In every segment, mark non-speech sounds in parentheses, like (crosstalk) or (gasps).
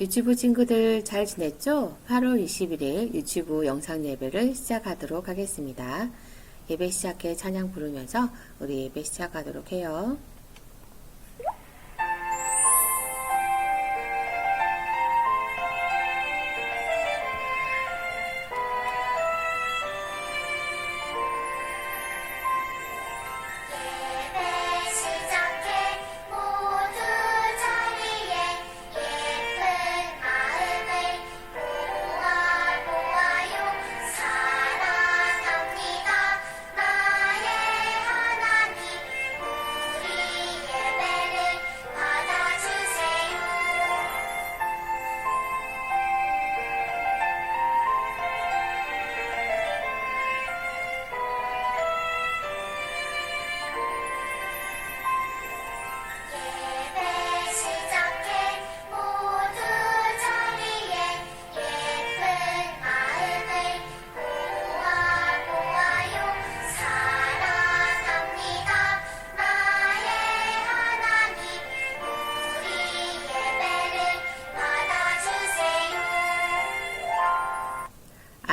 유튜브 친구들 잘 지냈죠? 8월 21일 유튜브 영상 예배를 시작하도록 하겠습니다. 예배 시작해 찬양 부르면서 우리 예배 시작하도록 해요.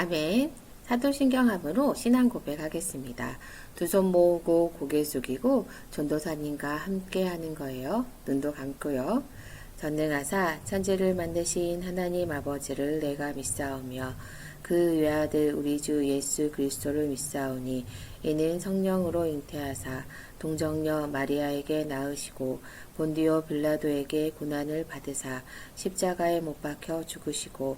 아멘. 사도신경함으로 신앙 고백하겠습니다. 두 손 모으고 고개 숙이고 전도사님과 함께 하는 거예요. 눈도 감고요. 전능하사 천지를 만드신 하나님 아버지를 내가 믿사오며 그 외아들 우리 주 예수 그리스도를 믿사오니 이는 성령으로 잉태하사 동정녀 마리아에게 낳으시고 본디오 빌라도에게 고난을 받으사 십자가에 못 박혀 죽으시고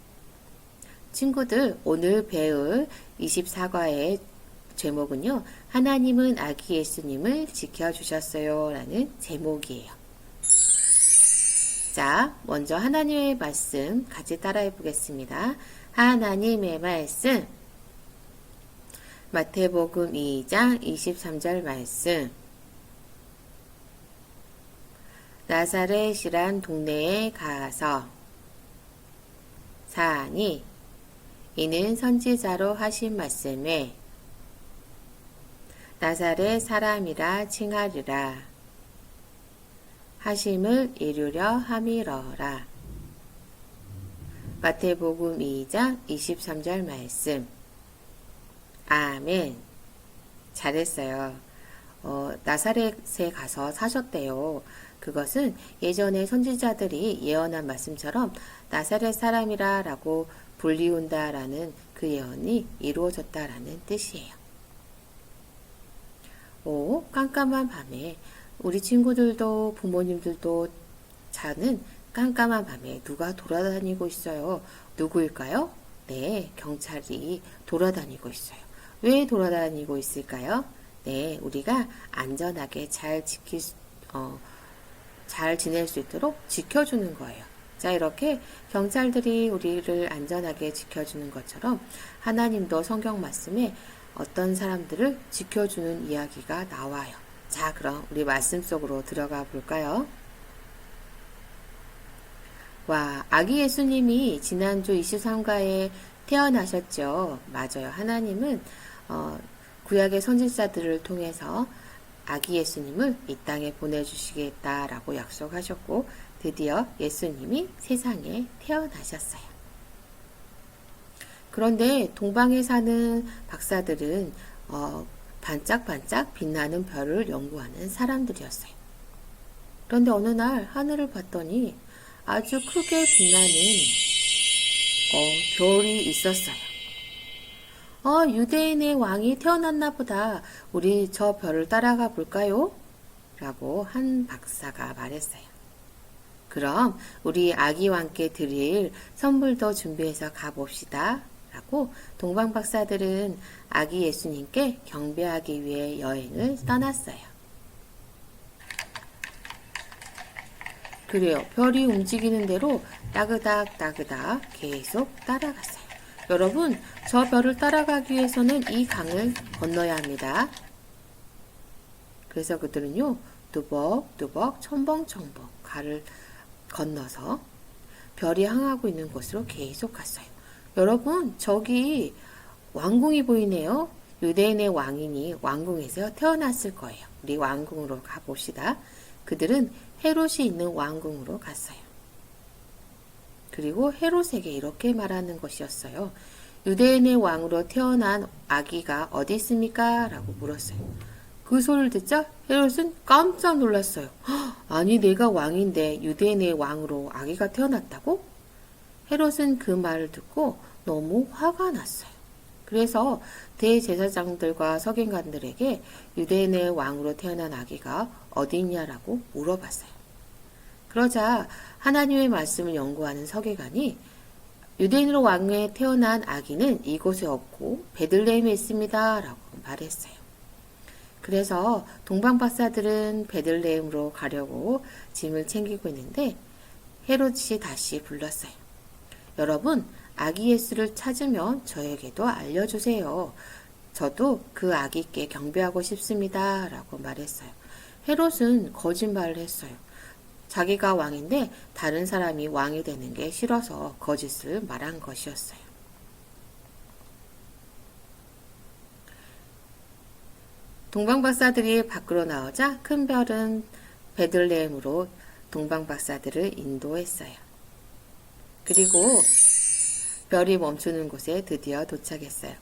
친구들, 오늘 배울 24과의 제목은요, 하나님은 아기 예수님을 지켜주셨어요. 라는 제목이에요. 자, 먼저 하나님의 말씀 같이 따라해 보겠습니다. 하나님의 말씀. 마태복음 2장 23절 말씀. 나사렛이란 동네에 가서 사니 이는 선지자로 하신 말씀에 나사렛 사람이라 칭하리라 하심을 이루려 함이러라. 마태복음 2장 23절 말씀. 아멘. 잘했어요. 어, 나사렛에 가서 사셨대요. 그것은 예전에 선지자들이 예언한 말씀처럼 나사렛 사람이라 라고 불리운다라는 그 예언이 이루어졌다라는 뜻이에요. 오, 깜깜한 밤에 우리 친구들도 부모님들도 자는 깜깜한 밤에 누가 돌아다니고 있어요. 누구일까요? 네, 경찰이 돌아다니고 있어요. 왜 돌아다니고 있을까요? 네, 우리가 안전하게 잘 지킬 수, 어, 잘 지낼 수 있도록 지켜주는 거예요. 자, 이렇게 경찰들이 우리를 안전하게 지켜주는 것처럼 하나님도 성경 말씀에 어떤 사람들을 지켜주는 이야기가 나와요. 자, 그럼 우리 말씀 속으로 들어가 볼까요? 와, 아기 예수님이 지난주 23가에 태어나셨죠. 맞아요. 하나님은 어, 구약의 선지자들을 통해서 아기 예수님을 이 땅에 보내주시겠다라고 약속하셨고 드디어 예수님이 세상에 태어나셨어요. 그런데 동방에 사는 박사들은 어, 반짝반짝 빛나는 별을 연구하는 사람들이었어요. 그런데 어느 날 하늘을 봤더니 아주 크게 빛나는 어, 별이 있었어요. 어, 유대인의 왕이 태어났나 보다. 우리 저 별을 따라가 볼까요? 라고 한 박사가 말했어요. 그럼 우리 아기 왕께 드릴 선물도 준비해서 가봅시다. 라고 동방 박사들은 아기 예수님께 경배하기 위해 여행을 떠났어요. 그래요. 별이 움직이는 대로 따그닥 따그닥 계속 따라갔어요. 여러분, 저 별을 따라가기 위해서는 이 강을 건너야 합니다. 그래서 그들은요, 뚜벅뚜벅 첨벙첨벙 강을 건너서 별이 향하고 있는 곳으로 계속 갔어요. 여러분, 저기 왕궁이 보이네요. 유대인의 왕인이 왕궁에서 태어났을 거예요. 우리 왕궁으로 가봅시다. 그들은 헤롯이 있는 왕궁으로 갔어요. 그리고 헤롯에게 이렇게 말하는 것이었어요. 유대인의 왕으로 태어난 아기가 어디 있습니까? 라고 물었어요. 그 소리를 듣자 헤롯은 깜짝 놀랐어요. "헉, 아니 내가 왕인데 유대인의 왕으로 아기가 태어났다고? 헤롯은 그 말을 듣고 너무 화가 났어요. 그래서 대제사장들과 서기관들에게 유대인의 왕으로 태어난 아기가 어디 있냐라고 물어봤어요. 그러자 하나님의 말씀을 연구하는 서기관이 유대인으로 왕에 태어난 아기는 이곳에 없고 베들레헴에 있습니다. 라고 말했어요. 그래서 동방 박사들은 베들레헴으로 가려고 짐을 챙기고 있는데 헤롯이 다시 불렀어요. 여러분, 아기 예수를 찾으면 저에게도 알려주세요. 저도 그 아기께 경배하고 싶습니다. 라고 말했어요. 헤롯은 거짓말을 했어요. 자기가 왕인데 다른 사람이 왕이 되는 게 싫어서 거짓을 말한 것이었어요. 동방박사들이 밖으로 나오자 큰 별은 베들레헴으로 동방박사들을 인도했어요. 그리고 별이 멈추는 곳에 드디어 도착했어요.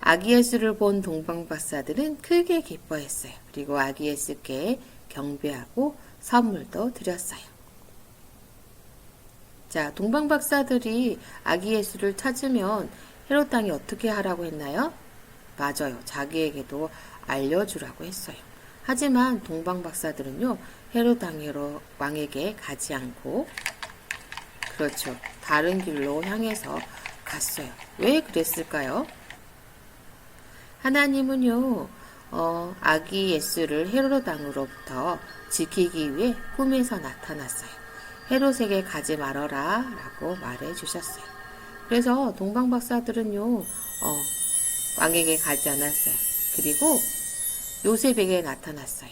아기 예수를 본 동방박사들은 크게 기뻐했어요. 그리고 아기 예수께 경배하고 선물도 드렸어요. 자, 동방박사들이 아기 예수를 찾으면 헤롯 땅이 어떻게 하라고 했나요? 맞아요. 자기에게도 알려주라고 했어요. 하지만 동방 박사들은요, 헤롯 땅으로 왕에게 가지 않고, 그렇죠. 다른 길로 향해서 갔어요. 왜 그랬을까요? 하나님은요, 어, 아기 예수를 헤롯 왕으로부터 지키기 위해 꿈에서 나타났어요. 헤롯에게 가지 말아라 라고 말해 주셨어요. 그래서 동방박사들은요, 어, 왕에게 가지 않았어요. 그리고 요셉에게 나타났어요.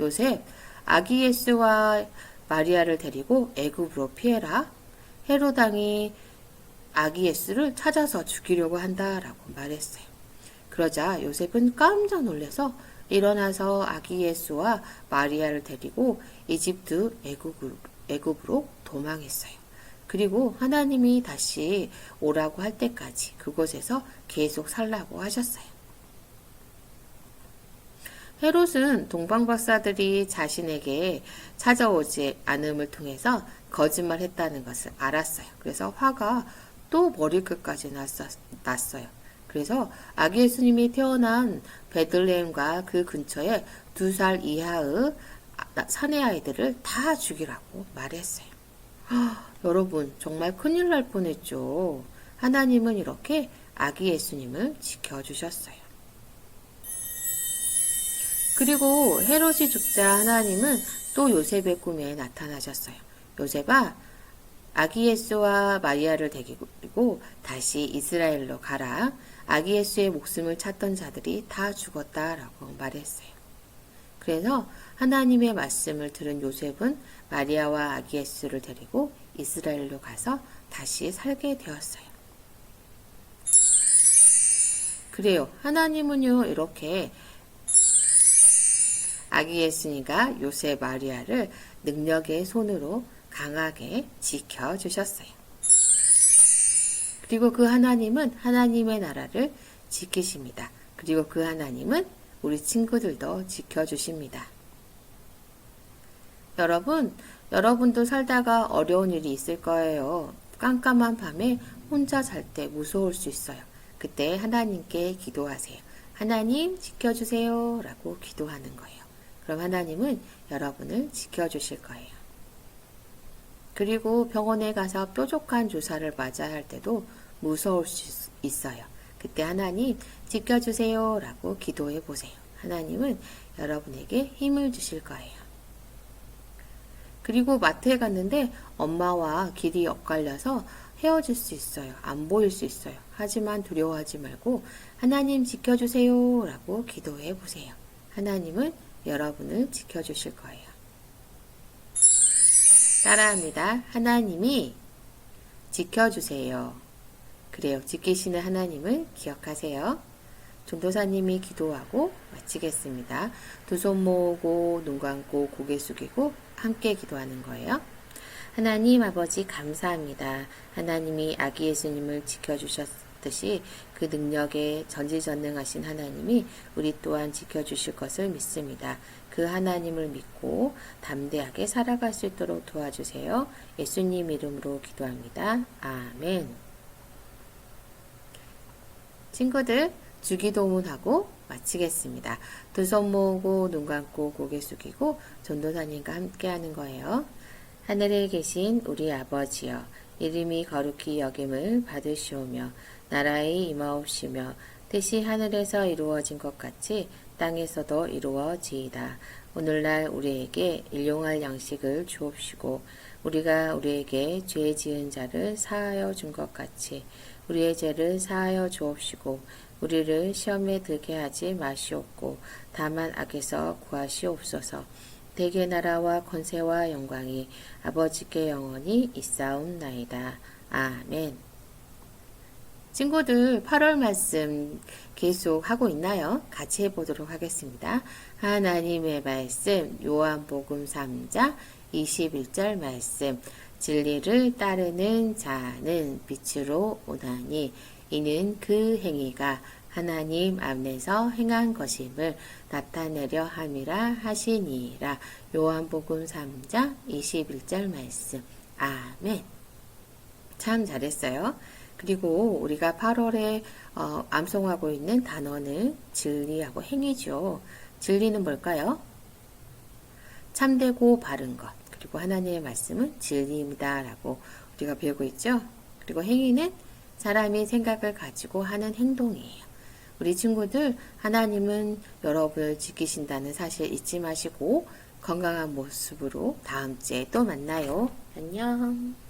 요셉, 아기 예수와 마리아를 데리고 애굽으로 피해라. 헤롯 왕이 아기 예수를 찾아서 죽이려고 한다라고 말했어요. 그러자 요셉은 깜짝 놀라서 일어나서 아기 예수와 마리아를 데리고 이집트 애굽으로, 애굽으로 도망했어요. 그리고 하나님이 다시 오라고 할 때까지 그곳에서 계속 살라고 하셨어요. 헤롯은 동방박사들이 자신에게 찾아오지 않음을 통해서 거짓말했다는 것을 알았어요. 그래서 화가 또 머리끝까지 났어요. 그래서 아기 예수님이 태어난 베들레헴과 그 근처에 두 살 이하의 사내 아이들을 다 죽이라고 말했어요. 아, (gasps) 여러분 정말 큰일 날 뻔했죠. 하나님은 이렇게 아기 예수님을 지켜주셨어요. 그리고 헤롯이 죽자 하나님은 또 요셉의 꿈에 나타나셨어요. 요셉아, 아기 예수와 마리아를 데리고 다시 이스라엘로 가라. 아기 예수의 목숨을 찾던 자들이 다 죽었다라고 말했어요. 그래서 하나님의 말씀을 들은 요셉은 마리아와 아기 예수를 데리고 이스라엘로 가서 다시 살게 되었어요. 그래요. 하나님은요, 이렇게 아기 예수니가 요셉 마리아를 능력의 손으로 강하게 지켜주셨어요. 그리고 그 하나님은 하나님의 나라를 지키십니다. 그리고 그 하나님은 우리 친구들도 지켜주십니다. 여러분, 여러분도 살다가 어려운 일이 있을 거예요. 깜깜한 밤에 혼자 잘 때 무서울 수 있어요. 그때 하나님께 기도하세요. 하나님 지켜주세요. 라고 기도하는 거예요. 그럼 하나님은 여러분을 지켜주실 거예요. 그리고 병원에 가서 뾰족한 주사를 맞아야 할 때도 무서울 수 있어요. 그때 하나님 지켜주세요. 라고 기도해 보세요. 하나님은 여러분에게 힘을 주실 거예요. 그리고 마트에 갔는데 엄마와 길이 엇갈려서 헤어질 수 있어요. 안 보일 수 있어요. 하지만 두려워하지 말고 하나님 지켜주세요 라고 기도해 보세요. 하나님은 여러분을 지켜주실 거예요. 따라합니다. 하나님이 지켜주세요. 그래요. 지키시는 하나님을 기억하세요. 전도사님이 기도하고 마치겠습니다. 두 손 모으고 눈 감고 고개 숙이고 함께 기도하는 거예요. 하나님 아버지 감사합니다. 하나님이 아기 예수님을 지켜주셨듯이 그 능력에 전지전능하신 하나님이 우리 또한 지켜주실 것을 믿습니다. 그 하나님을 믿고 담대하게 살아갈 수 있도록 도와주세요. 예수님 이름으로 기도합니다. 아멘. 친구들 주기도문하고 마치겠습니다. 두 손 모으고 눈 감고 고개 숙이고 전도사님과 함께 하는 거예요. 하늘에 계신 우리 아버지여 이름이 거룩히 여김을 받으시오며 나라의 임하옵시며 뜻이 하늘에서 이루어진 것 같이 땅에서도 이루어지이다. 오늘날 우리에게 일용할 양식을 주옵시고 우리가 우리에게 죄 지은 자를 사하여 준 것 같이 우리의 죄를 사하여 주옵시고 우리를 시험에 들게 하지 마시옵고 다만 악에서 구하시옵소서. 대개 나라와 권세와 영광이 아버지께 영원히 있사옵나이다. 아멘. 친구들 8월 말씀 계속 하고 있나요? 같이 해보도록 하겠습니다. 하나님의 말씀 요한복음 3장 21절 말씀 진리를 따르는 자는 빛으로 오나니 이는 그 행위가 하나님 안에서 행한 것임을 나타내려 함이라 하시니라. 요한복음 3장 21절 말씀. 아멘. 참 잘했어요. 그리고 우리가 8월에 어, 암송하고 있는 단어는 진리하고 행위죠. 진리는 뭘까요? 참되고 바른 것. 그리고 하나님의 말씀은 진리입니다. 라고 우리가 배우고 있죠. 그리고 행위는 사람이 생각을 가지고 하는 행동이에요. 우리 친구들, 하나님은 여러분을 지키신다는 사실 잊지 마시고 건강한 모습으로 다음 주에 또 만나요. 안녕.